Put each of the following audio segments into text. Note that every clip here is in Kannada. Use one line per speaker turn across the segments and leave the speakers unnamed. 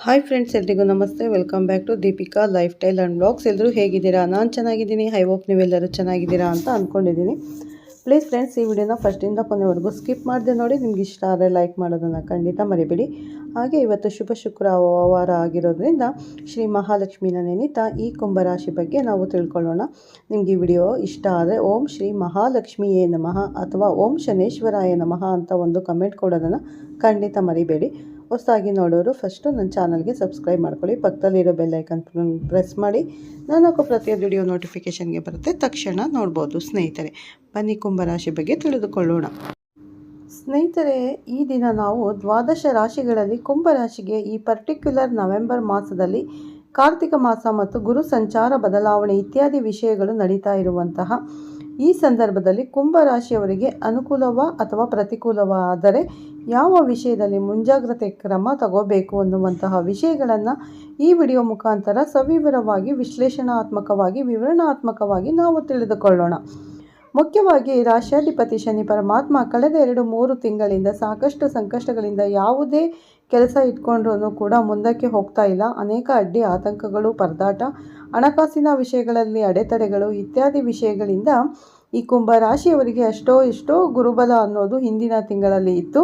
ಹಾಯ್ ಫ್ರೆಂಡ್ಸ್ ಎಲ್ರಿಗೂ ನಮಸ್ತೆ. Welcome back to Deepika life style and blogs ಎಲ್ಲರೂ ಹೇಗಿದ್ದೀರಾ? ನಾನು ಚೆನ್ನಾಗಿದ್ದೀನಿ. ಐ ಹೋಪ್ ನೀವೆಲ್ಲರೂ ಚೆನ್ನಾಗಿದ್ದೀರಾ ಅಂತ ಅಂದ್ಕೊಂಡಿದ್ದೀನಿ ಪ್ಲೀಸ್ ಫ್ರೆಂಡ್ಸ್ ಈ ವಿಡಿಯೋನ ಫಸ್ಟಿಂದ ಕೊನೆವರೆಗೂ ಸ್ಕಿಪ್ ಮಾಡಿದೆ ನೋಡಿ. ನಿಮ್ಗೆ ಇಷ್ಟ ಆದರೆ ಲೈಕ್ ಮಾಡೋದನ್ನು ಖಂಡಿತ ಮರಿಬೇಡಿ. ಹಾಗೆ ಇವತ್ತು ಶುಭ ಶುಕ್ರವಾರ ಆಗಿರೋದ್ರಿಂದ ಶ್ರೀ ಮಹಾಲಕ್ಷ್ಮಿನ ನೇನಿತ ಈ ಕುಂಭರಾಶಿ ಬಗ್ಗೆ ನಾವು ತಿಳ್ಕೊಳ್ಳೋಣ. ನಿಮಗೆ ಈ ವಿಡಿಯೋ ಇಷ್ಟ ಆದರೆ ಓಂ ಶ್ರೀ ಮಹಾಲಕ್ಷ್ಮಿಯೇ ನಮಃ ಅಥವಾ ಓಂ ಶನೇಶ್ವರಾಯ ನಮಃ ಅಂತ ಒಂದು ಕಮೆಂಟ್ ಕೊಡೋದನ್ನು ಖಂಡಿತ ಮರಿಬೇಡಿ. ಹೊಸದಾಗಿ ನೋಡೋರು ಫಸ್ಟು ನನ್ನ ಚಾನಲ್ಗೆ ಸಬ್ಸ್ಕ್ರೈಬ್ ಮಾಡ್ಕೊಳ್ಳಿ. ಪಕ್ಕದಲ್ಲಿರೋ ಬೆಲ್ಲೈಕನ್ ಪ್ರೆಸ್ ಮಾಡಿ. ನಾನು ಹಾಕೋ ಪ್ರತಿಯೊಂದು ವಿಡಿಯೋ ನೋಟಿಫಿಕೇಷನ್ಗೆ ಬರುತ್ತೆ. ತಕ್ಷಣ ನೋಡ್ಬೋದು ಸ್ನೇಹಿತರೆ. ಬನ್ನಿ ಕುಂಭರಾಶಿ ಬಗ್ಗೆ ತಿಳಿದುಕೊಳ್ಳೋಣ. ಸ್ನೇಹಿತರೆ, ಈ ದಿನ ನಾವು ದ್ವಾದಶ ರಾಶಿಗಳಲ್ಲಿ ಕುಂಭರಾಶಿಗೆ ಈ ಪರ್ಟಿಕ್ಯುಲರ್ ನವೆಂಬರ್ ಮಾಸದಲ್ಲಿ ಕಾರ್ತಿಕ ಮಾಸ ಮತ್ತು ಗುರು ಸಂಚಾರ ಬದಲಾವಣೆ ಇತ್ಯಾದಿ ವಿಷಯಗಳು ನಡೀತಾ ಇರುವಂತಹ ಈ ಸಂದರ್ಭದಲ್ಲಿ ಕುಂಭರಾಶಿಯವರಿಗೆ ಅನುಕೂಲವ ಅಥವಾ ಪ್ರತಿಕೂಲವಾದರೆ ಯಾವ ವಿಷಯದಲ್ಲಿ ಮುಂಜಾಗ್ರತೆ ಕ್ರಮ ತಗೋಬೇಕು ಅನ್ನುವಂತಹ ವಿಷಯಗಳನ್ನು ಈ ವಿಡಿಯೋ ಮುಖಾಂತರ ಸವಿವರವಾಗಿ, ವಿಶ್ಲೇಷಣಾತ್ಮಕವಾಗಿ, ವಿವರಣಾತ್ಮಕವಾಗಿ ನಾವು ತಿಳಿದುಕೊಳ್ಳೋಣ. ಮುಖ್ಯವಾಗಿ ರಾಷ್ಟ್ರಾಧಿಪತಿ ಶನಿ ಪರಮಾತ್ಮ ಕಳೆದ ಎರಡು, ಮೂರು ತಿಂಗಳಿಂದ ಸಾಕಷ್ಟು ಸಂಕಷ್ಟಗಳಿಂದ ಯಾವುದೇ ಕೆಲಸ ಇಟ್ಕೊಂಡ್ರೂ ಕೂಡ ಮುಂದಕ್ಕೆ ಹೋಗ್ತಾ ಇಲ್ಲ. ಅನೇಕ ಅಡ್ಡಿ ಆತಂಕಗಳು, ಪರದಾಟ, ಹಣಕಾಸಿನ ವಿಷಯಗಳಲ್ಲಿ ಅಡೆತಡೆಗಳು ಇತ್ಯಾದಿ ವಿಷಯಗಳಿಂದ ಈ ಕುಂಭ ರಾಶಿಯವರಿಗೆ ಅಷ್ಟೋ ಇಷ್ಟೋ ಗುರುಬಲ ಅನ್ನೋದು ಹಿಂದಿನ ತಿಂಗಳಲ್ಲಿ ಇತ್ತು.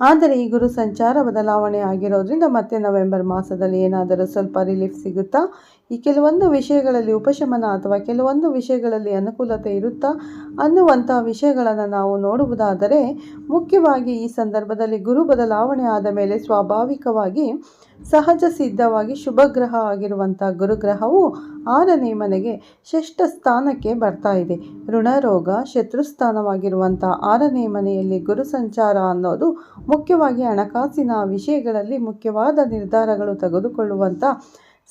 ಆದರೆ ಈ ಗುರು ಸಂಚಾರ ಬದಲಾವಣೆ ಆಗಿರೋದ್ರಿಂದ ಮತ್ತೆ ನವೆಂಬರ್ ಮಾಸದಲ್ಲಿ ಏನಾದರೂ ಸ್ವಲ್ಪ ರಿಲೀಫ್ ಸಿಗುತ್ತಾ? ಈ ಕೆಲವೊಂದು ವಿಷಯಗಳಲ್ಲಿ ಉಪಶಮನ ಅಥವಾ ಕೆಲವೊಂದು ವಿಷಯಗಳಲ್ಲಿ ಅನುಕೂಲತೆ ಇರುತ್ತಾ? ಅನ್ನುವಂಥ ವಿಷಯಗಳನ್ನು ನಾವು ನೋಡುವುದಾದರೆ, ಮುಖ್ಯವಾಗಿ ಈ ಸಂದರ್ಭದಲ್ಲಿ ಗುರು ಬದಲಾವಣೆ ಆದ ಮೇಲೆ ಸ್ವಾಭಾವಿಕವಾಗಿ ಸಹಜ ಸಿದ್ಧವಾಗಿ ಶುಭ ಗ್ರಹ ಆಗಿರುವಂಥ ಗುರುಗ್ರಹವು ಆರನೇ ಮನೆಗೆ ಶ್ರೇಷ್ಠ ಸ್ಥಾನಕ್ಕೆ ಬರ್ತಾ ಇದೆ. ಋಣರೋಗ ಶತ್ರುಸ್ಥಾನವಾಗಿರುವಂಥ ಆರನೇ ಮನೆಯಲ್ಲಿ ಗುರು ಸಂಚಾರ ಅನ್ನೋದು ಮುಖ್ಯವಾಗಿ ಹಣಕಾಸಿನ ವಿಷಯಗಳಲ್ಲಿ ಮುಖ್ಯವಾದ ನಿರ್ಧಾರಗಳು ತೆಗೆದುಕೊಳ್ಳುವಂಥ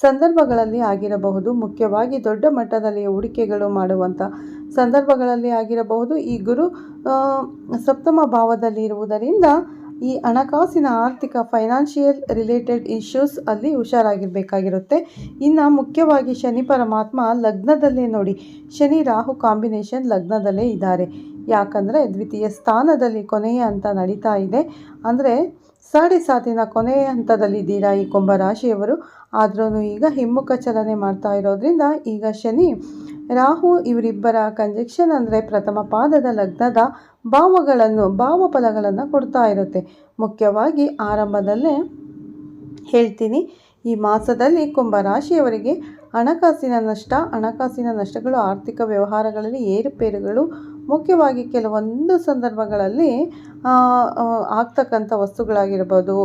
ಸಂದರ್ಭಗಳಲ್ಲಿ ಆಗಿರಬಹುದು. ಮುಖ್ಯವಾಗಿ ದೊಡ್ಡ ಮಟ್ಟದಲ್ಲಿ ಹೂಡಿಕೆಗಳು ಮಾಡುವಂಥ ಸಂದರ್ಭಗಳಲ್ಲಿ ಆಗಿರಬಹುದು. ಈ ಗುರು ಸಪ್ತಮ ಭಾವದಲ್ಲಿ ಇರುವುದರಿಂದ ಈ ಹಣಕಾಸಿನ ಆರ್ಥಿಕ ಫೈನಾನ್ಷಿಯಲ್ ರಿಲೇಟೆಡ್ ಇಶ್ಯೂಸ್ ಅಲ್ಲಿ ಹುಷಾರಾಗಿರಬೇಕಾಗಿರುತ್ತೆ. ಇನ್ನು ಮುಖ್ಯವಾಗಿ ಶನಿ ಪರಮಾತ್ಮ ಲಗ್ನದಲ್ಲೇ ನೋಡಿ. ಶನಿ ರಾಹು ಕಾಂಬಿನೇಷನ್ ಲಗ್ನದಲ್ಲೇ ಇದ್ದಾರೆ. ಯಾಕಂದರೆ ದ್ವಿತೀಯ ಸ್ಥಾನದಲ್ಲಿ ಕೊನೆಯ ಅಂತ ನಡೀತಾ ಇದೆ. ಅಂದರೆ ಸಾಡೆ ಸಾತಿನ ಕೊನೆಯ ಹಂತದಲ್ಲಿದ್ದೀರಾ ಈ ಕುಂಭರಾಶಿಯವರು ಆದ್ರೂ ಈಗ ಹಿಮ್ಮುಖ ಚಲನೆ ಮಾಡ್ತಾ ಇರೋದ್ರಿಂದ ಈಗ ಶನಿ, ರಾಹು ಇವರಿಬ್ಬರ ಕಂಜೆಕ್ಷನ್ ಅಂದರೆ ಪ್ರಥಮ ಪಾದದ ಲಗ್ನದ ಭಾವಗಳನ್ನು, ಭಾವಫಲಗಳನ್ನು ಕೊಡ್ತಾ ಇರುತ್ತೆ. ಮುಖ್ಯವಾಗಿ ಆರಂಭದಲ್ಲೇ ಹೇಳ್ತೀನಿ, ಈ ಮಾಸದಲ್ಲಿ ಕುಂಭರಾಶಿಯವರಿಗೆ ಹಣಕಾಸಿನ ನಷ್ಟ, ಹಣಕಾಸಿನ ನಷ್ಟಗಳು, ಆರ್ಥಿಕ ವ್ಯವಹಾರಗಳಲ್ಲಿ ಏರುಪೇರುಗಳು, ಮುಖ್ಯವಾಗಿ ಕೆಲವೊಂದು ಸಂದರ್ಭಗಳಲ್ಲಿ ಆಗ್ತಕ್ಕಂಥ ವಸ್ತುಗಳಾಗಿರ್ಬೋದು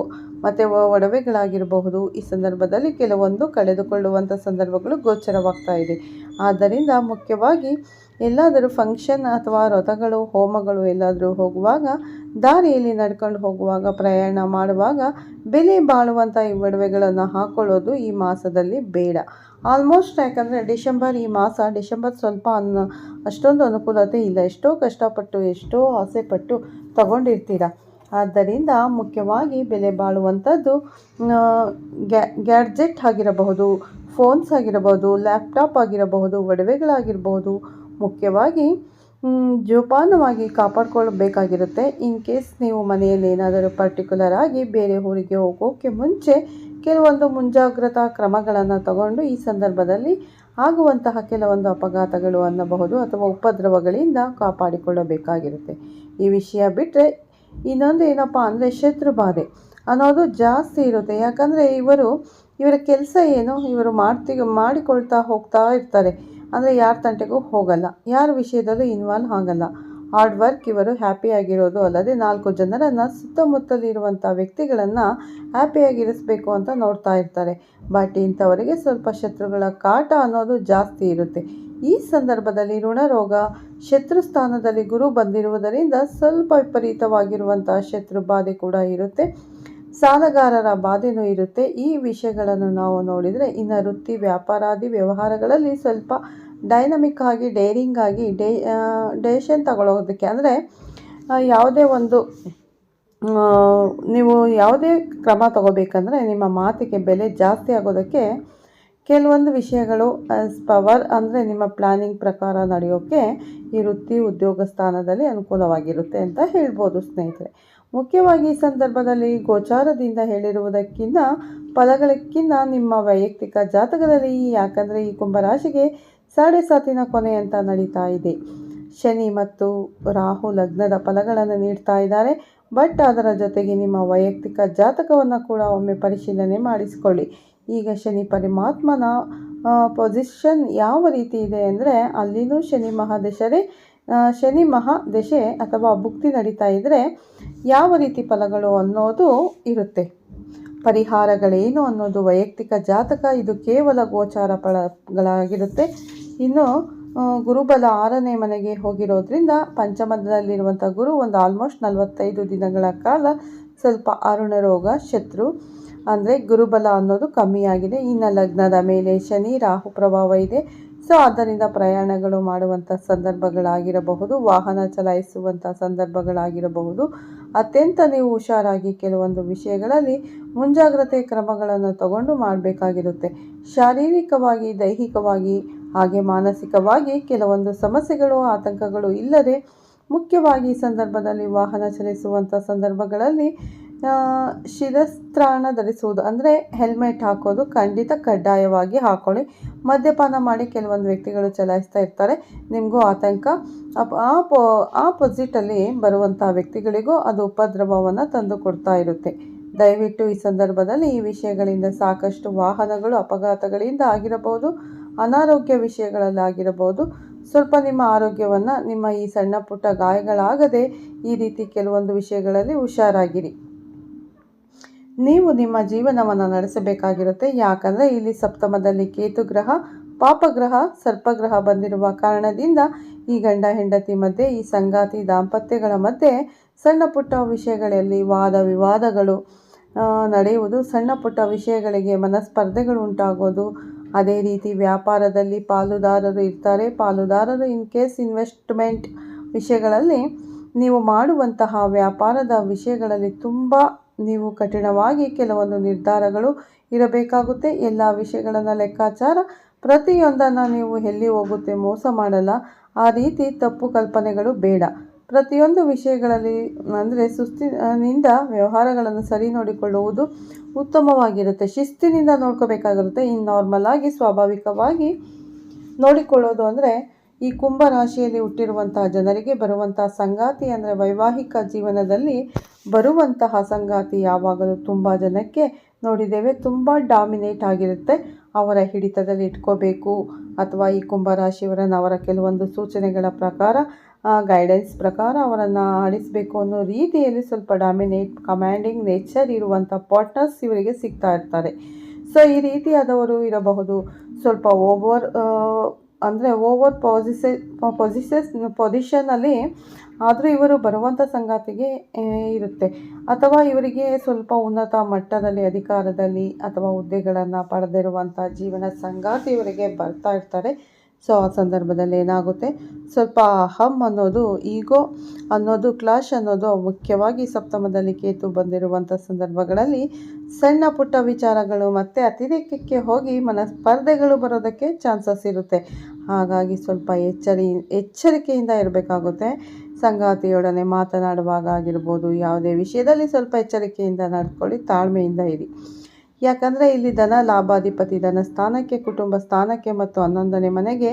ಮತ್ತು ಒಡವೆಗಳಾಗಿರಬಹುದು. ಈ ಸಂದರ್ಭದಲ್ಲಿ ಕೆಲವೊಂದು ಕಳೆದುಕೊಳ್ಳುವಂಥ ಸಂದರ್ಭಗಳು ಗೋಚರವಾಗ್ತಾ ಇದೆ. ಆದ್ದರಿಂದ ಮುಖ್ಯವಾಗಿ ಎಲ್ಲಾದರೂ ಫಂಕ್ಷನ್ ಅಥವಾ ರಥಗಳು, ಹೋಮಗಳು ಎಲ್ಲಾದರೂ ಹೋಗುವಾಗ, ದಾರಿಯಲ್ಲಿ ನಡ್ಕೊಂಡು ಹೋಗುವಾಗ, ಪ್ರಯಾಣ ಮಾಡುವಾಗ ಬೆಲೆ ಬಾಳುವಂಥ ಈ ಒಡವೆಗಳನ್ನು ಹಾಕ್ಕೊಳ್ಳೋದು ಈ ಮಾಸದಲ್ಲಿ ಬೇಡ. ಆಲ್ಮೋಸ್ಟ್ ಯಾಕಂದರೆ ಡಿಸೆಂಬರ್ ಈ ಮಾಸ, ಡಿಸೆಂಬರ್ ಸ್ವಲ್ಪ ಅನ್ನ ಅಷ್ಟೊಂದು ಅನುಕೂಲತೆ ಇಲ್ಲ. ಎಷ್ಟೋ ಕಷ್ಟಪಟ್ಟು, ಎಷ್ಟೋ ಆಸೆಪಟ್ಟು ತಗೊಂಡಿರ್ತೀರ. ಆದ್ದರಿಂದ ಮುಖ್ಯವಾಗಿ ಬೆಲೆ ಬಾಳುವಂಥದ್ದು ಗ್ಯಾ, ಗ್ಯಾಡ್ಜೆಟ್ ಆಗಿರಬಹುದು, ಫೋನ್ಸ್ ಆಗಿರಬಹುದು, ಲ್ಯಾಪ್ಟಾಪ್ ಆಗಿರಬಹುದು, ಒಡವೆಗಳಾಗಿರಬಹುದು. ಮುಖ್ಯವಾಗಿ ಜೋಪಾನವಾಗಿ ಕಾಪಾಡ್ಕೊಳ್ಬೇಕಾಗಿರುತ್ತೆ. ಇನ್ ಕೇಸ್ ನೀವು ಮನೆಯಲ್ಲಿ ಏನಾದರೂ ಪರ್ಟಿಕ್ಯುಲರ್ ಆಗಿ ಬೇರೆ ಊರಿಗೆ ಹೋಗೋಕ್ಕೆ ಮುಂಚೆ ಕೆಲವೊಂದು ಮುಂಜಾಗ್ರತಾ ಕ್ರಮಗಳನ್ನು ತಗೊಂಡು ಈ ಸಂದರ್ಭದಲ್ಲಿ ಆಗುವಂತಹ ಕೆಲವೊಂದು ಅಪಘಾತಗಳು ಅನ್ನಬಹುದು ಅಥವಾ ಉಪದ್ರವಗಳಿಂದ ಕಾಪಾಡಿಕೊಳ್ಳಬೇಕಾಗಿರುತ್ತೆ. ಈ ವಿಷಯ ಬಿಟ್ಟರೆ ಇನ್ನೊಂದು ಏನಪ್ಪ ಅಂದರೆ ಶತ್ರು ಬಾಧೆ ಅನ್ನೋದು ಜಾಸ್ತಿ ಇರುತ್ತೆ. ಯಾಕಂದರೆ ಇವರು, ಇವರ ಕೆಲಸ ಏನು, ಇವರು ಮಾಡ್ತಿ, ಮಾಡಿಕೊಳ್ತಾ ಹೋಗ್ತಾ ಇರ್ತಾರೆ. ಅಂದರೆ ಯಾರ ತಂಟೆಗೂ ಹೋಗಲ್ಲ. ಯಾರ ವಿಷಯದಲ್ಲೂ ಇನ್ವಾಲ್ವ್ ಆಗಲ್ಲ. ಹಾರ್ಡ್ ವರ್ಕ್ ಇವರು ಹ್ಯಾಪಿಯಾಗಿರೋದು ಅಲ್ಲದೆ ನಾಲ್ಕು ಜನರನ್ನು ಸುತ್ತಮುತ್ತಲಿರುವಂಥ ವ್ಯಕ್ತಿಗಳನ್ನು ಹ್ಯಾಪಿಯಾಗಿರಿಸಬೇಕು ಅಂತ ನೋಡ್ತಾ ಇರ್ತಾರೆ. ಬಟ್ ಇಂಥವರಿಗೆ ಸ್ವಲ್ಪ ಶತ್ರುಗಳ ಕಾಟ ಅನ್ನೋದು ಜಾಸ್ತಿ ಇರುತ್ತೆ. ಈ ಸಂದರ್ಭದಲ್ಲಿ ಋಣರೋಗ ಶತ್ರು ಸ್ಥಾನದಲ್ಲಿ ಗುರು ಬಂದಿರುವುದರಿಂದ ಸ್ವಲ್ಪ ವಿಪರೀತವಾಗಿರುವಂತಹ ಶತ್ರು ಬಾಧೆ ಕೂಡ ಇರುತ್ತೆ. ಸಾಲಗಾರರ ಬಾಧೆನೂ ಇರುತ್ತೆ. ಈ ವಿಷಯಗಳನ್ನು ನಾವು ನೋಡಿದರೆ ಇನ್ನು ವೃತ್ತಿ ವ್ಯಾಪಾರಾದಿ ವ್ಯವಹಾರಗಳಲ್ಲಿ ಸ್ವಲ್ಪ ಡೈನಮಿಕ್ ಆಗಿ, ಡೇರಿಂಗ್ ಆಗಿ, ಡೇ ಡೇಷನ್ ತಗೊಳ್ಳೋದಕ್ಕೆ ಅಂದರೆ ಯಾವುದೇ ಒಂದು ನೀವು ಯಾವುದೇ ಕ್ರಮ ತಗೋಬೇಕಂದ್ರೆ ನಿಮ್ಮ ಮಾತಿಗೆ ಬೆಲೆ ಜಾಸ್ತಿ ಆಗೋದಕ್ಕೆ ಕೆಲವೊಂದು ವಿಷಯಗಳು ಆ್ಯಸ್ ಪವರ್ ಅಂದರೆ ನಿಮ್ಮ ಪ್ಲಾನಿಂಗ್ ಪ್ರಕಾರ ನಡೆಯೋಕ್ಕೆ ಈ ವೃತ್ತಿ ಉದ್ಯೋಗ ಸ್ಥಾನದಲ್ಲಿ ಅನುಕೂಲವಾಗಿರುತ್ತೆ ಅಂತ ಹೇಳ್ಬೋದು ಸ್ನೇಹಿತರೆ. ಮುಖ್ಯವಾಗಿ ಈ ಸಂದರ್ಭದಲ್ಲಿ ಗೋಚಾರದಿಂದ ಹೇಳಿರುವುದಕ್ಕಿಂತ ಫಲಗಳಕ್ಕಿಂತ ನಿಮ್ಮ ವೈಯಕ್ತಿಕ ಜಾತಕದಲ್ಲಿ ಯಾಕಂದರೆ ಈ ಕುಂಭರಾಶಿಗೆ ಸಾಡೆ ಸಾತಿನ ಕೊನೆ ಅಂತ ನಡೀತಾ ಇದೆ. ಶನಿ ಮತ್ತು ರಾಹು ಲಗ್ನದ ಫಲಗಳನ್ನು ನೀಡ್ತಾ ಇದ್ದಾರೆ. ಬಟ್ ಅದರ ಜೊತೆಗೆ ನಿಮ್ಮ ವೈಯಕ್ತಿಕ ಜಾತಕವನ್ನು ಕೂಡ ಒಮ್ಮೆ ಪರಿಶೀಲನೆ ಮಾಡಿಸಿಕೊಳ್ಳಿ. ಈಗ ಶನಿ ಪರಮಾತ್ಮನ ಪೊಸಿಷನ್ ಯಾವ ರೀತಿ ಇದೆ ಅಂದರೆ ಅಲ್ಲಿನೂ ಶನಿ ಮಹಾದಶರೇ ಶನಿ ಮಹಾದಶೆ ಅಥವಾ ಭುಕ್ತಿ ನಡೀತಾ ಇದ್ದರೆ ಯಾವ ರೀತಿ ಫಲಗಳು ಅನ್ನೋದು ಇರುತ್ತೆ. ಪರಿಹಾರಗಳೇನು ಅನ್ನೋದು ವೈಯಕ್ತಿಕ ಜಾತಕ, ಇದು ಕೇವಲ ಗೋಚಾರ ಫಲಗಳಾಗಿರುತ್ತೆ. ಇನ್ನು ಗುರುಬಲ ಆರನೇ ಮನೆಗೆ ಹೋಗಿರೋದ್ರಿಂದ ಪಂಚಮದಲ್ಲಿರುವಂಥ ಗುರು ಒಂದು ಆಲ್ಮೋಸ್ಟ್ ನಲವತ್ತೈದು ದಿನಗಳ ಕಾಲ ಸ್ವಲ್ಪ ಅರುಣ ರೋಗ ಶತ್ರು ಅಂದರೆ ಗುರುಬಲ ಅನ್ನೋದು ಕಮ್ಮಿಯಾಗಿದೆ ಇನ್ನು ಲಗ್ನದ ಮೇಲೆ ಶನಿ, ರಾಹು ಪ್ರಭಾವ ಇದೆ. ಸೊ ಆದ್ದರಿಂದ ಪ್ರಯಾಣಗಳು ಮಾಡುವಂಥ ಸಂದರ್ಭಗಳಾಗಿರಬಹುದು, ವಾಹನ ಚಲಾಯಿಸುವಂಥ ಸಂದರ್ಭಗಳಾಗಿರಬಹುದು. ಅತ್ಯಂತ ನೀವು ಹುಷಾರಾಗಿ ಕೆಲವೊಂದು ವಿಷಯಗಳಲ್ಲಿ ಮುಂಜಾಗ್ರತೆ ಕ್ರಮಗಳನ್ನು ತಗೊಂಡು ಮಾಡಬೇಕಾಗಿರುತ್ತೆ. ಶಾರೀರಿಕವಾಗಿ, ದೈಹಿಕವಾಗಿ, ಹಾಗೆ ಮಾನಸಿಕವಾಗಿ ಕೆಲವೊಂದು ಸಮಸ್ಯೆಗಳು, ಆತಂಕಗಳು ಇಲ್ಲದೆ ಮುಖ್ಯವಾಗಿ ಸಂದರ್ಭದಲ್ಲಿ ವಾಹನ ಚಲಿಸುವಂಥ ಸಂದರ್ಭಗಳಲ್ಲಿ ಶಿರಸ್ತ್ರಾಣ ಧರಿಸುವುದು. ಅಂದರೆ ಹೆಲ್ಮೆಟ್ ಹಾಕೋದು, ಖಂಡಿತ ಕಡ್ಡಾಯವಾಗಿ ಹಾಕೊಳ್ಳಿ. ಮದ್ಯಪಾನ ಮಾಡಿ ಕೆಲವೊಂದು ವ್ಯಕ್ತಿಗಳು ಚಲಾಯಿಸ್ತಾ ಇರ್ತಾರೆ. ನಿಮಗೂ ಆತಂಕ. ಆಪೋಸಿಟಲ್ಲಿ ಬರುವಂಥ ವ್ಯಕ್ತಿಗಳಿಗೂ ಅದು ಉಪದ್ರವವನ್ನು ತಂದು ಕೊಡ್ತಾ ಇರುತ್ತೆ. ದಯವಿಟ್ಟು ಈ ಸಂದರ್ಭದಲ್ಲಿ ಈ ವಿಷಯಗಳಿಂದ ಸಾಕಷ್ಟು ವಾಹನಗಳು ಅಪಘಾತಗಳಿಂದ ಆಗಿರಬಹುದು, ಅನಾರೋಗ್ಯ ವಿಷಯಗಳಲ್ಲಾಗಿರಬಹುದು. ಸ್ವಲ್ಪ ನಿಮ್ಮ ಆರೋಗ್ಯವನ್ನು, ನಿಮ್ಮ ಈ ಸಣ್ಣ ಪುಟ್ಟ ಗಾಯಗಳಾಗದೆ ಈ ರೀತಿ ಕೆಲವೊಂದು ವಿಷಯಗಳಲ್ಲಿ ಹುಷಾರಾಗಿರಿ. ನೀವು ನಿಮ್ಮ ಜೀವನವನ್ನು ನಡೆಸಬೇಕಾಗಿರುತ್ತೆ. ಯಾಕಂದರೆ ಇಲ್ಲಿ ಸಪ್ತಮದಲ್ಲಿ ಕೇತು ಗ್ರಹ, ಪಾಪಗ್ರಹ, ಸರ್ಪಗ್ರಹ ಬಂದಿರುವ ಕಾರಣದಿಂದ ಈ ಗಂಡ ಹೆಂಡತಿ ಮಧ್ಯೆ, ಈ ಸಂಗಾತಿ ದಾಂಪತ್ಯಗಳ ಮಧ್ಯೆ ಸಣ್ಣ ಪುಟ್ಟ ವಿಷಯಗಳಲ್ಲಿ ವಾದ ವಿವಾದಗಳು ನಡೆಯುವುದು. ಸಣ್ಣ ಪುಟ್ಟ ವಿಷಯಗಳಿಗೆ ಮನಸ್ಪರ್ಧೆಗಳು ಉಂಟಾಗೋದು. ಅದೇ ರೀತಿ ವ್ಯಾಪಾರದಲ್ಲಿ ಪಾಲುದಾರರು ಇರ್ತಾರೆ. ಪಾಲುದಾರರು ಇನ್ ಕೇಸ್ ಇನ್ವೆಸ್ಟ್ಮೆಂಟ್ ವಿಷಯಗಳಲ್ಲಿ ನೀವು ಮಾಡುವಂತಹ ವ್ಯಾಪಾರದ ವಿಷಯಗಳಲ್ಲಿ ತುಂಬ ನೀವು ಕಠಿಣವಾಗಿ ಕೆಲವೊಂದು ನಿರ್ಧಾರಗಳು ಇರಬೇಕಾಗುತ್ತೆ. ಎಲ್ಲ ವಿಷಯಗಳನ್ನು ಲೆಕ್ಕಾಚಾರ ಪ್ರತಿಯೊಂದನ್ನು ನೀವು ಎಲ್ಲಿ ಹೋಗುತ್ತೆ ಮೋಸ ಮಾಡಲ್ಲ. ಆ ರೀತಿ ತಪ್ಪು ಕಲ್ಪನೆಗಳು ಬೇಡ. ಪ್ರತಿಯೊಂದು ವಿಷಯಗಳಲ್ಲಿ ಅಂದರೆ ಸುಸ್ತಿನಿಂದ ವ್ಯವಹಾರಗಳನ್ನು ಸರಿ ನೋಡಿಕೊಳ್ಳುವುದು ಉತ್ತಮವಾಗಿರುತ್ತೆ. ಶಿಸ್ತಿನಿಂದ ನೋಡ್ಕೋಬೇಕಾಗಿರುತ್ತೆ. ಇನ್ನು ನಾರ್ಮಲ್ ಆಗಿ ಸ್ವಾಭಾವಿಕವಾಗಿ ನೋಡಿಕೊಳ್ಳೋದು ಅಂದರೆ ಈ ಕುಂಭ ರಾಶಿಯಲ್ಲಿ ಹುಟ್ಟಿರುವಂತಹ ಜನರಿಗೆ ಬರುವಂತಹ ಸಂಗಾತಿ ಅಂದರೆ ವೈವಾಹಿಕ ಜೀವನದಲ್ಲಿ ಬರುವಂತಹ ಸಂಗಾತಿ ಯಾವಾಗಲೂ ತುಂಬ ಜನಕ್ಕೆ ನೋಡಿದ್ದೇವೆ, ತುಂಬ ಡಾಮಿನೇಟ್ ಆಗಿರುತ್ತೆ. ಅವರ ಹಿಡಿತದಲ್ಲಿ ಇಟ್ಕೋಬೇಕು ಅಥವಾ ಈ ಕುಂಭ ರಾಶಿಯವರನ್ನು ಅವರ ಕೆಲವೊಂದು ಸೂಚನೆಗಳ ಪ್ರಕಾರ ಗೈಡೆನ್ಸ್ ಪ್ರಕಾರ ಅವರನ್ನು ಆಡಿಸಬೇಕು ಅನ್ನೋ ರೀತಿಯಲ್ಲಿ ಸ್ವಲ್ಪ ಡಾಮಿನೇಟ್ ಕಮ್ಯಾಂಡಿಂಗ್ ನೇಚರ್ ಇರುವಂಥ ಪಾರ್ಟ್ನರ್ಸ್ ಇವರಿಗೆ ಸಿಗ್ತಾ ಇರ್ತಾರೆ. ಸೊ ಈ ರೀತಿಯಾದವರು ಇರಬಹುದು. ಸ್ವಲ್ಪ ಓವರ್ ಅಂದರೆ ಓವರ್ ಪೊಸಿಸ ಪೊಸಿಸಸ್ ಪೊಸಿಷನಲ್ಲಿ ಆದರೂ ಇವರು ಬರುವಂಥ ಸಂಗಾತಿಗೆ ಇರುತ್ತೆ. ಅಥವಾ ಇವರಿಗೆ ಸ್ವಲ್ಪ ಉನ್ನತ ಮಟ್ಟದಲ್ಲಿ, ಅಧಿಕಾರದಲ್ಲಿ ಅಥವಾ ಹುದ್ದೆಗಳನ್ನು ಪಡೆದಿರುವಂಥ ಜೀವನ ಸಂಗಾತಿ ಇವರಿಗೆ ಬರ್ತಾ ಇರ್ತಾರೆ. ಸೊ ಆ ಸಂದರ್ಭದಲ್ಲಿ ಏನಾಗುತ್ತೆ? ಸ್ವಲ್ಪ ಅಹಂ ಅನ್ನೋದು ಈಗೋ ಅನ್ನೋದು ಕ್ಲಾಶ್ ಅನ್ನೋದು ಮುಖ್ಯವಾಗಿ ಸಪ್ತಮದಲ್ಲಿ ಕೇತು ಬಂದಿರುವಂಥ ಸಂದರ್ಭಗಳಲ್ಲಿ ಸಣ್ಣ ಪುಟ್ಟ ವಿಚಾರಗಳು ಮತ್ತು ಅತಿರೇಕಕ್ಕೆ ಹೋಗಿ ಮನಸ್ಪರ್ಧೆಗಳು ಬರೋದಕ್ಕೆ ಚಾನ್ಸಸ್ ಇರುತ್ತೆ. ಹಾಗಾಗಿ ಸ್ವಲ್ಪ ಎಚ್ಚರಿ, ಎಚ್ಚರಿಕೆಯಿಂದ ಇರಬೇಕಾಗುತ್ತೆ. ಸಂಗಾತಿಯೊಡನೆ ಮಾತನಾಡುವಾಗ ಆಗಿರ್ಬೋದು, ಯಾವುದೇ ವಿಷಯದಲ್ಲಿ ಸ್ವಲ್ಪ ಎಚ್ಚರಿಕೆಯಿಂದ ನಡ್ಕೊಳ್ಳಿ, ತಾಳ್ಮೆಯಿಂದ ಇರಿ. ಯಾಕಂದರೆ ಇಲ್ಲಿ ಧನ, ಲಾಭಾಧಿಪತಿ, ಧನ ಸ್ಥಾನಕ್ಕೆ, ಕುಟುಂಬ ಸ್ಥಾನಕ್ಕೆ ಮತ್ತು ಹನ್ನೊಂದನೇ ಮನೆಗೆ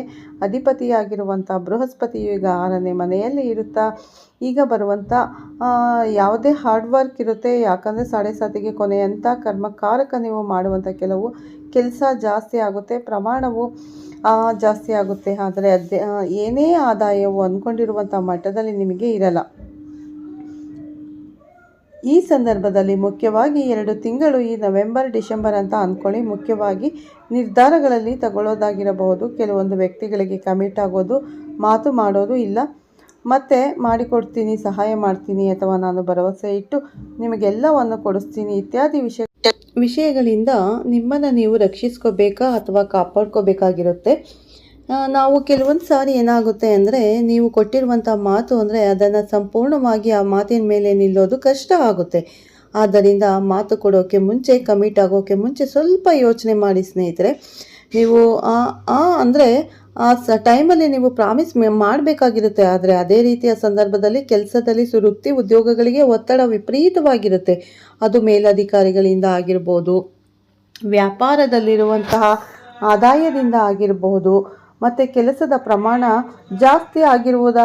ಅಧಿಪತಿಯಾಗಿರುವಂಥ ಬೃಹಸ್ಪತಿಯು ಈಗ ಆರನೇ ಮನೆಯಲ್ಲಿ ಇರುತ್ತಾ, ಈಗ ಬರುವಂಥ ಯಾವುದೇ ಹಾರ್ಡ್ ವರ್ಕ್ ಇರುತ್ತೆ. ಯಾಕಂದರೆ ಸಾಡೆ ಸಾತಿಗೆ ಕೊನೆಯಂಥ ಕರ್ಮಕಾರಕ ನೀವು ಮಾಡುವಂಥ ಕೆಲವು ಕೆಲಸ ಜಾಸ್ತಿ ಆಗುತ್ತೆ, ಪ್ರಮಾಣವು ಜಾಸ್ತಿ ಆಗುತ್ತೆ. ಆದರೆ ಅದೇ ಏನೇ ಆದಾಯವು ಅಂದ್ಕೊಂಡಿರುವಂಥ ಮಟ್ಟದಲ್ಲಿ ನಿಮಗೆ ಇರಲ್ಲ. ಈ ಸಂದರ್ಭದಲ್ಲಿ ಮುಖ್ಯವಾಗಿ ಎರಡು ತಿಂಗಳು ಈ ನವೆಂಬರ್, ಡಿಸೆಂಬರ್ ಅಂತ ಅಂದ್ಕೊಳ್ಳಿ. ಮುಖ್ಯವಾಗಿ ನಿರ್ಧಾರಗಳಲ್ಲಿ ತಗೊಳ್ಳೋದಾಗಿರಬಹುದು. ಕೆಲವೊಂದು ವ್ಯಕ್ತಿಗಳಿಗೆ ಕಮಿಟ್ ಆಗೋದು, ಮಾತು ಮಾಡೋದು ಇಲ್ಲ. ಮತ್ತೆ ಮಾಡಿಕೊಡ್ತೀನಿ, ಸಹಾಯ ಮಾಡ್ತೀನಿ ಅಥವಾ ನಾನು ಭರವಸೆ ಇಟ್ಟು ನಿಮಗೆಲ್ಲವನ್ನು ಕೊಡಿಸ್ತೀನಿ ಇತ್ಯಾದಿ ವಿಷಯ ವಿಷಯಗಳಿಂದ ನಿಮ್ಮನ್ನು ನೀವು ರಕ್ಷಿಸ್ಕೋಬೇಕಾ ಅಥವಾ ಕಾಪಾಡ್ಕೋಬೇಕಾಗಿರುತ್ತೆ? ನಾವು ಕೆಲವೊಂದು ಸಾರಿ ಏನಾಗುತ್ತೆ ಅಂದರೆ ನೀವು ಕೊಟ್ಟಿರುವಂಥ ಮಾತು ಅಂದರೆ ಅದನ್ನು ಸಂಪೂರ್ಣವಾಗಿ ಆ ಮಾತಿನ ಮೇಲೆ ನಿಲ್ಲೋದು ಕಷ್ಟ ಆಗುತ್ತೆ. ಆದ್ದರಿಂದ ಮಾತು ಕೊಡೋಕ್ಕೆ ಮುಂಚೆ ಕಮಿಟ್ ಆಗೋಕ್ಕೆ ಮುಂಚೆ ಸ್ವಲ್ಪ ಯೋಚನೆ ಮಾಡಿ ಸ್ನೇಹಿತರೆ. ನೀವು ಅಂದರೆ ಆ ಸ ಟೈಮಲ್ಲಿ ನೀವು ಪ್ರಾಮಿಸ್ ಮಾಡಬೇಕಾಗಿರುತ್ತೆ. ಆದರೆ ಅದೇ ರೀತಿಯ ಸಂದರ್ಭದಲ್ಲಿ ಕೆಲಸದಲ್ಲಿ ಸುರುಕ್ತಿ ಉದ್ಯೋಗಗಳಿಗೆ ಒತ್ತಡ ವಿಪರೀತವಾಗಿರುತ್ತೆ. ಅದು ಮೇಲಧಿಕಾರಿಗಳಿಂದ ಆಗಿರ್ಬೋದು, ವ್ಯಾಪಾರದಲ್ಲಿರುವಂತಹ ಆದಾಯದಿಂದ ಆಗಿರಬಹುದು ಮತ್ತು ಕೆಲಸದ ಪ್ರಮಾಣ ಜಾಸ್ತಿ ಆಗಿರುವುದ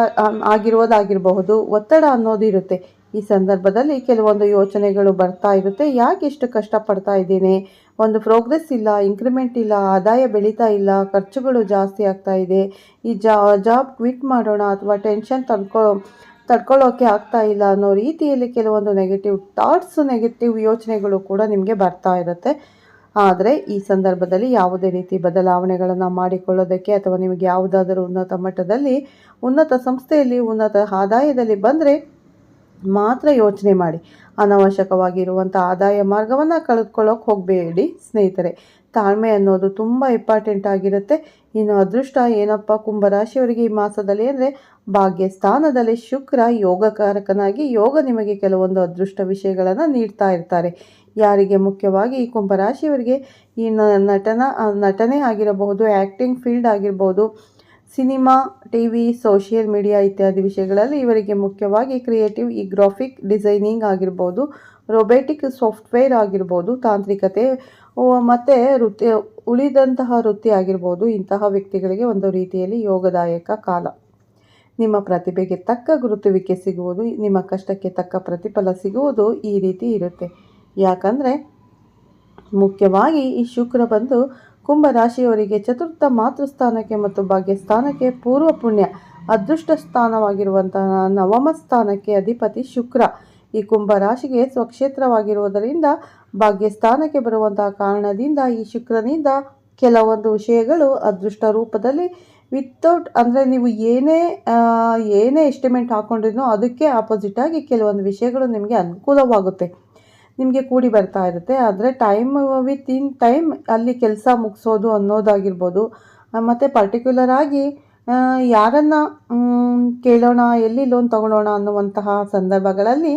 ಆಗಿರುವುದಾಗಿರಬಹುದು, ಒತ್ತಡ ಅನ್ನೋದು ಇರುತ್ತೆ. ಈ ಸಂದರ್ಭದಲ್ಲಿ ಕೆಲವೊಂದು ಯೋಚನೆಗಳು ಬರ್ತಾ ಇರುತ್ತೆ. ಯಾಕೆ ಇಷ್ಟು ಕಷ್ಟಪಡ್ತಾ ಇದ್ದೀನಿ? ಒಂದು ಪ್ರೋಗ್ರೆಸ್ ಇಲ್ಲ ಇಂಕ್ರಿಮೆಂಟ್ ಇಲ್ಲ, ಆದಾಯ ಬೆಳೀತಾ ಇಲ್ಲ, ಖರ್ಚುಗಳು ಜಾಸ್ತಿ ಆಗ್ತಾ ಇದೆ. ಈ ಜಾಬ್ ಕ್ವಿಟ್ ಮಾಡೋಣ ಅಥವಾ ಟೆನ್ಷನ್ ತಡ್ಕೊ, ತಡ್ಕೊಳ್ಳೋಕೆ ಆಗ್ತಾ ಇಲ್ಲ ಅನ್ನೋ ರೀತಿಯಲ್ಲಿ ಕೆಲವೊಂದು ನೆಗೆಟಿವ್ ಥಾಟ್ಸ್ ನೆಗೆಟಿವ್ ಯೋಚನೆಗಳು ಕೂಡ ನಿಮಗೆ ಬರ್ತಾ ಇರುತ್ತೆ. ಆದರೆ ಈ ಸಂದರ್ಭದಲ್ಲಿ ಯಾವುದೇ ರೀತಿ ಬದಲಾವಣೆಗಳನ್ನು ಮಾಡಿಕೊಳ್ಳೋದಕ್ಕೆ ಅಥವಾ ನಿಮಗೆ ಯಾವುದಾದರೂ ಉನ್ನತ ಮಟ್ಟದಲ್ಲಿ, ಉನ್ನತ ಸಂಸ್ಥೆಯಲ್ಲಿ, ಉನ್ನತ ಆದಾಯದಲ್ಲಿ ಬಂದರೆ ಮಾತ್ರ ಯೋಚನೆ ಮಾಡಿ. ಅನವಶ್ಯಕವಾಗಿರುವಂಥ ಆದಾಯ ಮಾರ್ಗವನ್ನು ಕಳೆದುಕೊಳ್ಳೋಕೆ ಹೋಗಬೇಡಿ ಸ್ನೇಹಿತರೆ. ತಾಳ್ಮೆ ಅನ್ನೋದು ತುಂಬ ಇಂಪಾರ್ಟೆಂಟ್ ಆಗಿರುತ್ತೆ. ಇನ್ನು ಅದೃಷ್ಟ ಏನಪ್ಪ, ಕುಂಭರಾಶಿಯವರಿಗೆ ಈ ಮಾಸದಲ್ಲಿ ಅಂದರೆ ಭಾಗ್ಯ ಸ್ಥಾನದಲ್ಲಿ ಶುಕ್ರ ಯೋಗಕಾರಕನಾಗಿ ಯೋಗ ನಿಮಗೆ ಕೆಲವೊಂದು ಅದೃಷ್ಟ ವಿಷಯಗಳನ್ನು ನೀಡ್ತಾ ಇರ್ತಾರೆ. ಯಾರಿಗೆ ಮುಖ್ಯವಾಗಿ ಈ ಕುಂಭರಾಶಿಯವರಿಗೆ ಈ ನಟನ, ನಟನೆ ಆಗಿರಬಹುದು ಆ್ಯಕ್ಟಿಂಗ್ ಫೀಲ್ಡ್ ಆಗಿರ್ಬೋದು cinema T V social media ಇತ್ಯಾದಿ ವಿಷಯಗಳಲ್ಲಿ ಇವರಿಗೆ ಮುಖ್ಯವಾಗಿ ಕ್ರಿಯೇಟಿವ್ ಈ ಗ್ರಾಫಿಕ್ ಡಿಸೈನಿಂಗ್ ಆಗಿರ್ಬೋದು, ರೊಬೆಟಿಕ್ ಸಾಫ್ಟ್ವೇರ್ ಆಗಿರ್ಬೋದು, ತಾಂತ್ರಿಕತೆ ಮತ್ತು ವೃತ್ತಿ, ಉಳಿದಂತಹ ವೃತ್ತಿ ಆಗಿರ್ಬೋದು, ಇಂತಹ ವ್ಯಕ್ತಿಗಳಿಗೆ ಒಂದು ರೀತಿಯಲ್ಲಿ ಯೋಗದಾಯಕ ಕಾಲ. ನಿಮ್ಮ ಪ್ರತಿಭೆಗೆ ತಕ್ಕ ಗುರುತುವಿಕೆ ಸಿಗುವುದು, ನಿಮ್ಮ ಕಷ್ಟಕ್ಕೆ ತಕ್ಕ ಪ್ರತಿಫಲ ಸಿಗುವುದು ಈ ರೀತಿ ಇರುತ್ತೆ. ಯಾಕಂದರೆ, ಮುಖ್ಯವಾಗಿ ಈ ಶುಕ್ರ ಬಂದು ಕುಂಭ ರಾಶಿಯವರಿಗೆ ಚತುರ್ಥ ಮಾತೃಸ್ಥಾನಕ್ಕೆ ಮತ್ತು ಭಾಗ್ಯಸ್ಥಾನಕ್ಕೆ ಪೂರ್ವ ಪುಣ್ಯ ಅದೃಷ್ಟ ಸ್ಥಾನವಾಗಿರುವಂತಹ ನವಮ ಸ್ಥಾನಕ್ಕೆ ಅಧಿಪತಿ ಶುಕ್ರ. ಈ ಕುಂಭ ರಾಶಿಗೆ ಸ್ವಕ್ಷೇತ್ರವಾಗಿರುವುದರಿಂದ ಭಾಗ್ಯಸ್ಥಾನಕ್ಕೆ ಬರುವಂತಹ ಕಾರಣದಿಂದ ಈ ಶುಕ್ರನಿಂದ ಕೆಲವೊಂದು ವಿಷಯಗಳು ಅದೃಷ್ಟ ರೂಪದಲ್ಲಿ ವಿತೌಟ್ ಅಂದರೆ ನೀವು ಏನೇ ಏನೇ ಎಸ್ಟಿಮೇಟ್ ಹಾಕ್ಕೊಂಡಿದ್ನೋ ಅದಕ್ಕೆ ಆಪೋಸಿಟಾಗಿ ಕೆಲವೊಂದು ವಿಷಯಗಳು ನಿಮಗೆ ಅನುಕೂಲವಾಗುತ್ತೆ. ನಿಮಗೆ ಕೂಡಿ ಬರ್ತಾ ಇರುತ್ತೆ. ಆದರೆ ಟೈಮ್ ವಿತ್ ಇನ್ ಟೈಮ್ ಅಲ್ಲಿ ಕೆಲಸ ಮುಗಿಸೋದು ಅನ್ನೋದಾಗಿರ್ಬೋದು. ಮತ್ತು ಪರ್ಟಿಕ್ಯುಲರ್ ಆಗಿ ಯಾರನ್ನು ಕೇಳೋಣ, ಎಲ್ಲಿ ಲೋನ್ ತಗೊಳ್ಳೋಣ ಅನ್ನುವಂತಹ ಸಂದರ್ಭಗಳಲ್ಲಿ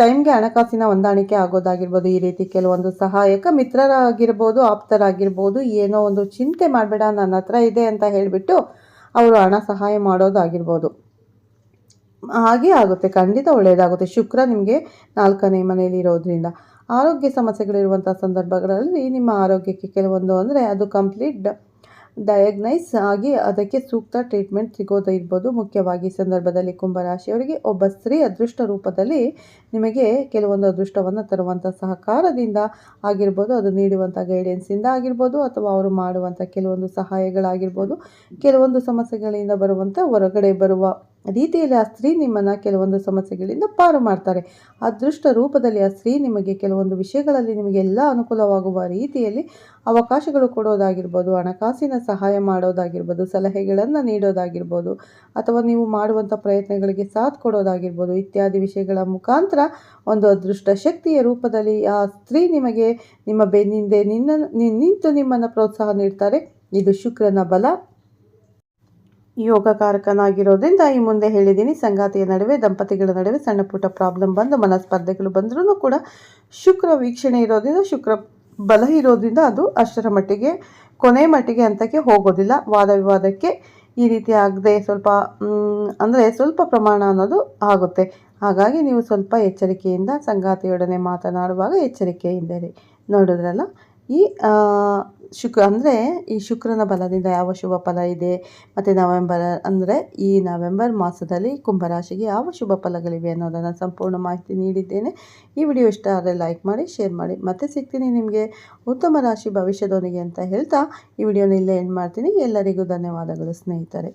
ಟೈಮ್ಗೆ ಹಣಕಾಸಿನ ಹೊಂದಾಣಿಕೆ ಆಗೋದಾಗಿರ್ಬೋದು. ಈ ರೀತಿ ಕೆಲವೊಂದು ಸಹಾಯಕ ಮಿತ್ರರಾಗಿರ್ಬೋದು, ಆಪ್ತರಾಗಿರ್ಬೋದು, ಏನೋ ಒಂದು ಚಿಂತೆ ಮಾಡಬೇಡ, ನನ್ನ ಇದೆ ಅಂತ ಹೇಳಿಬಿಟ್ಟು ಅವರು ಹಣ ಸಹಾಯ ಮಾಡೋದಾಗಿರ್ಬೋದು. ಹಾಗೆ ಆಗುತ್ತೆ, ಖಂಡಿತ ಒಳ್ಳೆಯದಾಗುತ್ತೆ. ಶುಕ್ರ ನಿಮಗೆ ನಾಲ್ಕನೇ ಮನೆಯಲ್ಲಿ ಇರೋದ್ರಿಂದ. ಆರೋಗ್ಯ ಸಮಸ್ಯೆಗಳಿರುವಂಥ ಸಂದರ್ಭಗಳಲ್ಲಿ ನಿಮ್ಮ ಆರೋಗ್ಯಕ್ಕೆ ಕೆಲವೊಂದು ಅಂದರೆ ಅದು ಕಂಪ್ಲೀಟ್ ಡಯಾಗ್ನೈಸ್ ಆಗಿ ಅದಕ್ಕೆ ಸೂಕ್ತ ಟ್ರೀಟ್ಮೆಂಟ್ ಸಿಗೋದು ಇರ್ಬೋದು. ಮುಖ್ಯವಾಗಿ ಸಂದರ್ಭದಲ್ಲಿ ಕುಂಭರಾಶಿಯವರಿಗೆ ಒಬ್ಬ ಸ್ತ್ರೀ ಅದೃಷ್ಟ ರೂಪದಲ್ಲಿ ನಿಮಗೆ ಕೆಲವೊಂದು ಅದೃಷ್ಟವನ್ನು ತರುವಂಥ ಸಹಕಾರದಿಂದ ಆಗಿರ್ಬೋದು, ಅದು ನೀಡುವಂಥ ಗೈಡೆನ್ಸಿಂದ ಆಗಿರ್ಬೋದು, ಅಥವಾ ಅವರು ಮಾಡುವಂಥ ಕೆಲವೊಂದು ಸಹಾಯಗಳಾಗಿರ್ಬೋದು. ಕೆಲವೊಂದು ಸಮಸ್ಯೆಗಳಿಂದ ಬರುವಂಥ ಹೊರಗಡೆ ಬರುವ ರೀತಿಯಲ್ಲಿ ಆ ಸ್ತ್ರೀ ನಿಮ್ಮನ್ನು ಕೆಲವೊಂದು ಸಮಸ್ಯೆಗಳಿಂದ ಪಾರು ಮಾಡ್ತಾರೆ. ಅದೃಷ್ಟ ರೂಪದಲ್ಲಿ ಆ ಸ್ತ್ರೀ ನಿಮಗೆ ಕೆಲವೊಂದು ವಿಷಯಗಳಲ್ಲಿ ನಿಮಗೆ ಎಲ್ಲ ಅನುಕೂಲವಾಗುವ ರೀತಿಯಲ್ಲಿ ಅವಕಾಶಗಳು ಕೊಡೋದಾಗಿರ್ಬೋದು, ಹಣಕಾಸಿನ ಸಹಾಯ ಮಾಡೋದಾಗಿರ್ಬೋದು, ಸಲಹೆಗಳನ್ನು ನೀಡೋದಾಗಿರ್ಬೋದು, ಅಥವಾ ನೀವು ಮಾಡುವಂಥ ಪ್ರಯತ್ನಗಳಿಗೆ ಸಾಥ್ ಕೊಡೋದಾಗಿರ್ಬೋದು ಇತ್ಯಾದಿ ವಿಷಯಗಳ ಮುಖಾಂತರ ಒಂದು ಅದೃಷ್ಟ ಶಕ್ತಿಯ ರೂಪದಲ್ಲಿ ಆ ಸ್ತ್ರೀ ನಿಮಗೆ ನಿಮ್ಮ ಬೆನ್ನಿಂದೆ ನಿನ್ನ ನಿಂತು ನಿಮ್ಮನ್ನು ಪ್ರೋತ್ಸಾಹ ನೀಡ್ತಾರೆ. ಇದು ಶುಕ್ರನ ಬಲ. ಯೋಗಕಾರಕನಾಗಿರೋದ್ರಿಂದ ಈ ಮುಂದೆ ಹೇಳಿದ್ದೀನಿ, ಸಂಗಾತಿಯ ನಡುವೆ, ದಂಪತಿಗಳ ನಡುವೆ ಸಣ್ಣ ಪುಟ್ಟ ಪ್ರಾಬ್ಲಮ್ ಬಂದು, ಮನಸ್ಪರ್ಧೆಗಳು ಬಂದರೂ ಕೂಡ ಶುಕ್ರ ವೀಕ್ಷಣೆ ಇರೋದ್ರಿಂದ, ಶುಕ್ರ ಬಲ ಇರೋದ್ರಿಂದ ಅದು ಅಷ್ಟರ ಮಟ್ಟಿಗೆ, ಕೊನೆ ಮಟ್ಟಿಗೆ ಅಂತಕ್ಕೆ ಹೋಗೋದಿಲ್ಲ. ವಾದ ವಿವಾದಕ್ಕೆ ಈ ರೀತಿ ಆಗದೆ ಸ್ವಲ್ಪ ಅಂದರೆ ಸ್ವಲ್ಪ ಪ್ರಮಾಣ ಅನ್ನೋದು ಆಗುತ್ತೆ. ಹಾಗಾಗಿ ನೀವು ಸ್ವಲ್ಪ ಎಚ್ಚರಿಕೆಯಿಂದ ಸಂಗಾತಿಯೊಡನೆ ಮಾತನಾಡುವಾಗ ಎಚ್ಚರಿಕೆಯಿಂದರಿ. ನೋಡಿದ್ರಲ್ಲ? ಈ ಶುಕ್ರ, ಅಂದರೆ ಈ ಶುಕ್ರನ ಬಲದಿಂದ ಯಾವ ಶುಭ ಫಲ ಇದೆ? ಮತ್ತು ನವೆಂಬರ್, ಅಂದರೆ ಈ ನವೆಂಬರ್ ಮಾಸದಲ್ಲಿ ಕುಂಭರಾಶಿಗೆ ಯಾವ ಶುಭ ಫಲಗಳಿವೆ ಅನ್ನೋದನ್ನು ಸಂಪೂರ್ಣ ಮಾಹಿತಿ ನೀಡಿದ್ದೇನೆ. ಈ ವಿಡಿಯೋ ಇಷ್ಟ ಆದರೆ ಲೈಕ್ ಮಾಡಿ, ಶೇರ್ ಮಾಡಿ. ಮತ್ತೆ ಸಿಗ್ತೀನಿ ನಿಮಗೆ. ಉತ್ತಮ ರಾಶಿ ಭವಿಷ್ಯದೊಂದಿಗೆ ಅಂತ ಹೇಳ್ತಾ ಈ ವಿಡಿಯೋನ ಇಲ್ಲೇ ಎಂಡ್ ಮಾಡ್ತೀನಿ. ಎಲ್ಲರಿಗೂ ಧನ್ಯವಾದಗಳು ಸ್ನೇಹಿತರೆ.